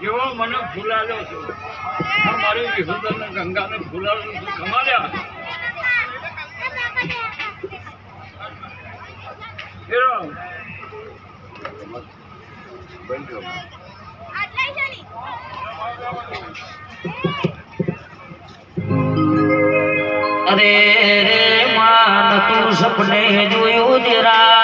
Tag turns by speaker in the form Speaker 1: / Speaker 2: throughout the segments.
Speaker 1: જેવો મને ફૂલાલો છો. મારી વિહુદરને ગંગાને ફૂલાલો છું. કમાલ્યા.
Speaker 2: અરે રે, માન તું સપને જોયું જરા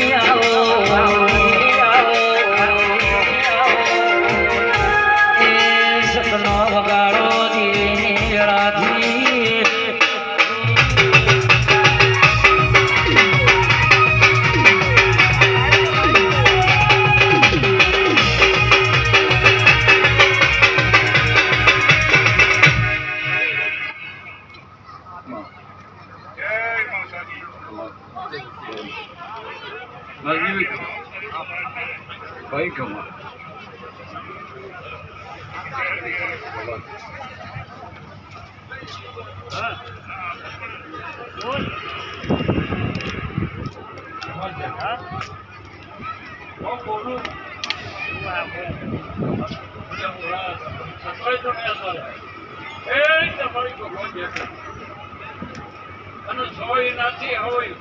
Speaker 1: અને સોય નાથી હોય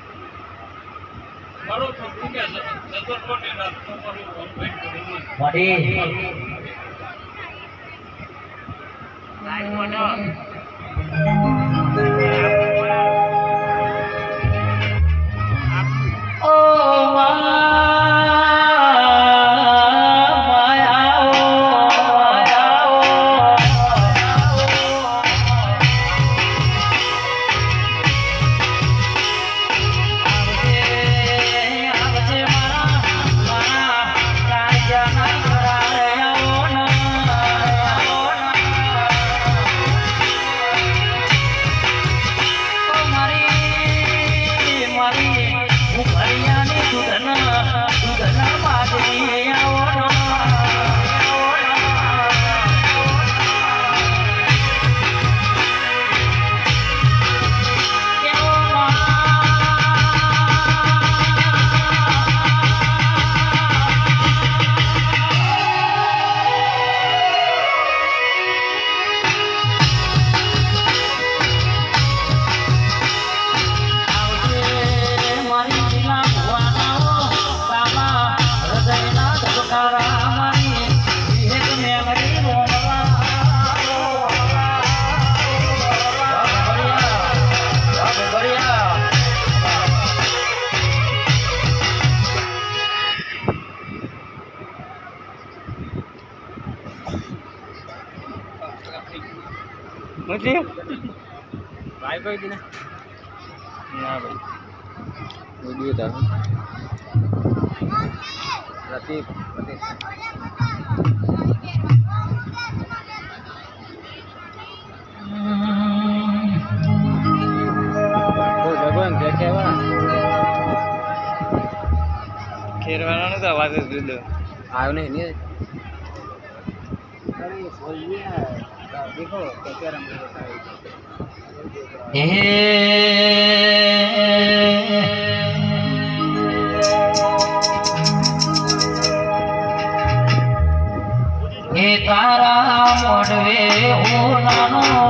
Speaker 1: મારો પ્રભુ કે ચતુર્કોટી નાથ તમારું
Speaker 3: 来我照
Speaker 1: ના ભાઈ.
Speaker 3: વીડિયો તારો પ્રતિક પ્રતિક. કોઈ ભગવાન કે કેવા
Speaker 1: ખેરવાનો તો અવાજ જ જુદો
Speaker 3: આવ્યો નહીં નહીં. દેખો તો કેરમ
Speaker 2: હે તારા મોડવે હું નાનો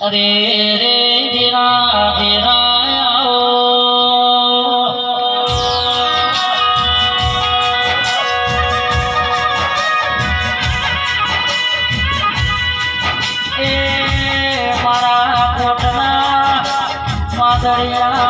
Speaker 2: અરે રે ધીરા ધીરા મારા કોટના માદરિયા